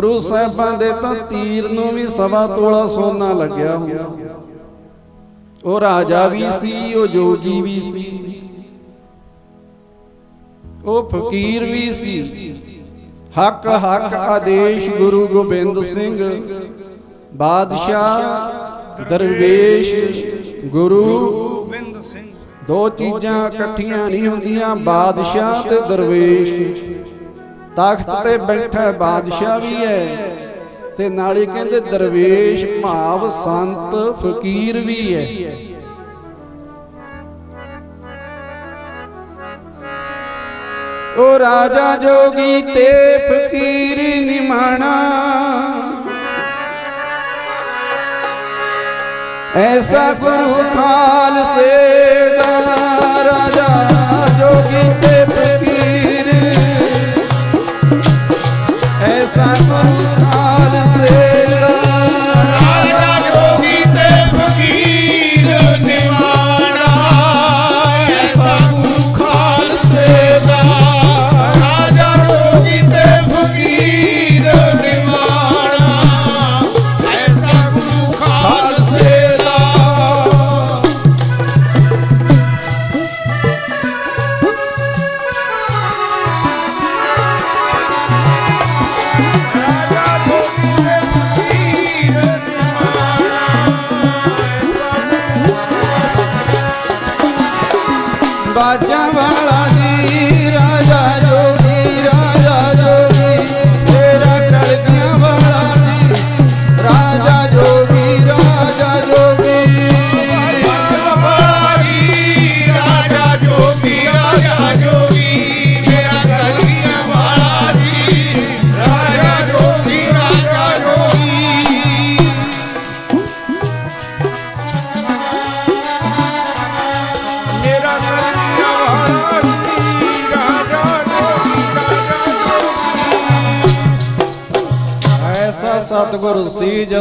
ਗੁਰੂ ਸਾਹਿਬਾਂ ਦੇ ਤਾਂ ਤੀਰ ਨੂੰ ਵੀ ਸਵਾ ਤੋਲਾ ਸੋਨਾ ਲੱਗਿਆ ਹੁੰਦਾ ਉਹ ਰਾਜਾ ਵੀ ਸੀ, ਉਹ ਜੋਗੀ ਵੀ ਸੀ। ਉਹ ਫਕੀਰ ਵੀ ਸੀ। ਹੱਕ ਹੱਕ ਆਦੇਸ਼ ਗੁਰੂ ਗੋਬਿੰਦ ਸਿੰਘ। ਬਾਦਸ਼ਾਹ, ਦਰਵੇਸ਼, ਗੁਰੂ ਗੋਬਿੰਦ ਸਿੰਘ। ਦੋ ਚੀਜ਼ਾਂ ਇਕੱਠੀਆਂ ਨਹੀਂ ਹੁੰਦੀਆਂ, ਬਾਦਸ਼ਾਹ ਤੇ ਦਰਵੇਸ਼। ਤਖਤ ਤੇ ਬੈਠਾ ਬਾਦਸ਼ਾਹ ਵੀ ਹੈ। ਤੇ ਨਾਲੇ ਕਹਿੰਦੇ ਦਰਵੇਸ਼ ਭਾਵ ਸੰਤ ਫਕੀਰ ਵੀ ਹੈ। ਉਹ ਰਾਜਾ ਜੋਗੀ ਤੇ ਫਕੀਰ ਨਿਮਾਣਾ ਐਸਾ ਗੁਰੂ ਖਾਲਸੇ ਐਸਾ ਗੁਰੂ ਬਾਜਾਂ ਵਾਲਾ ਜੀ ਰਾਜਾ ਜੋਗੀ ਸਤਿਗੁਰ ਸੀ ਜਦ